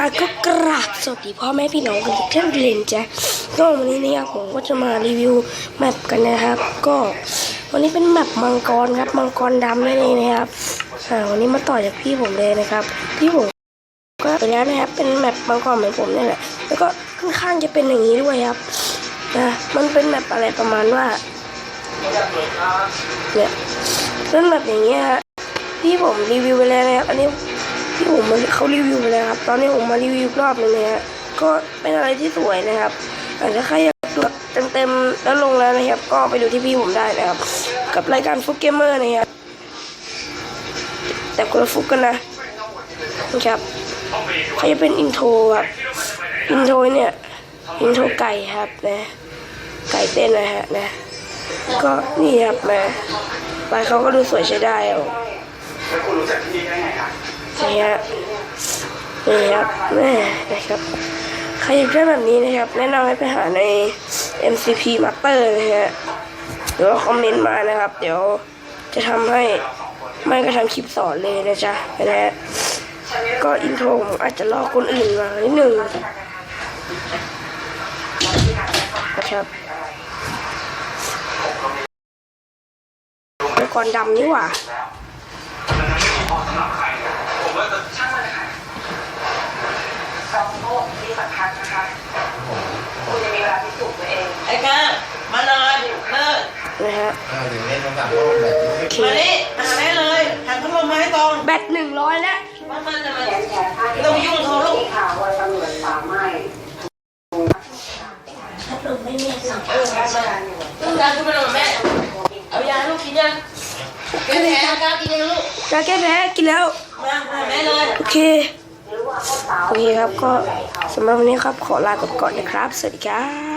ก็กราบสวัสดีพ่อแม่พี่น้องกันทุกท่านเลยจ๊ะก็วันนี้เนี่ยผมก็จะมารีวิวแมปกันนะครับ ก็วันนี้เป็นแมปมังกรครับมังกรดำนั่นเองนะครับอ่าวันนี้มาต่อจากพี่ผมเลยนะครับ พี่ผมก็ไปแล้วนะครับเป็นแมปมังกรเหมือนผมนี่แหละแล้วก็ค่อนข้างจะเป็นอย่างนี้ด้วยครับนะมันเป็นแมปอะไรประมาณว่าเนี่ยเป็นแมปอย่างเงี้ยฮะพี่ผมรีวิวไปแล้วนะครับอันนี้ ที่ผมเขารีวิวไปแล้วครับ ตอนนี้ผมมารีวิวรอบหนึงนะฮะก็เป็นอะไรที่สวยนะครับอาจจะใครอยากดูเต็มๆแล้วลงแล้วนะครับ ก็ไปดูที่พี่ผมได้นะครับ กับรายการฟุกเกมเมอร์นะครับแต่คนละฟุกกันนะนะครับเขาจะเป็นอินโทรครับอินโทรเนี่ยอินโทรไก่ครับนะไก่เต้นนะฮะนะก็นี่ครับมาลายเขาก็ดูสวยใช้ได้อะแล้วคุณรู้จักที่นี่ได้ไงครับ นี่ฮะนี่ครับแม่นะครับใครอยากได้แบบนี้นะครับ แนะนำให้ไปหาใน MCP Master นะฮะหรือว่าคอมเมนต์มานะครับ เดี๋ยวจะทำให้ไม่ก็ทำคลิปสอนเลยนะจ๊ะนะฮะก็อินโทรผมอาจจะลอกคนอื่นมานิดหนึ่งนะครับแต่ก่อนดำนี่หว่า ไอ้ก้ามาเลยเลิกนะฮะเออเดี๋ยวเล่นต้องสั่งพัดลมแบบนี้โอเคมานี่มาได้เลยหันพัดลมมาให้ตรงแบตหนึ่งร้อยแล้ว มามาจะมาไม่ต้องยุ่งเขาลูกข่าวว่าตำรวจป่าไม้เออมามาต้องการคุณไปนอนแม่ เอายาให้ลูกกินยังแก้แพ้ก้ากินยังลูกยาแก้แพ้กินแล้ว มามาแม่เลย โอเค โอเคครับก็สำหรับวันนี้ครับ ขอลาไปก่อนนะครับ สวัสดีครับ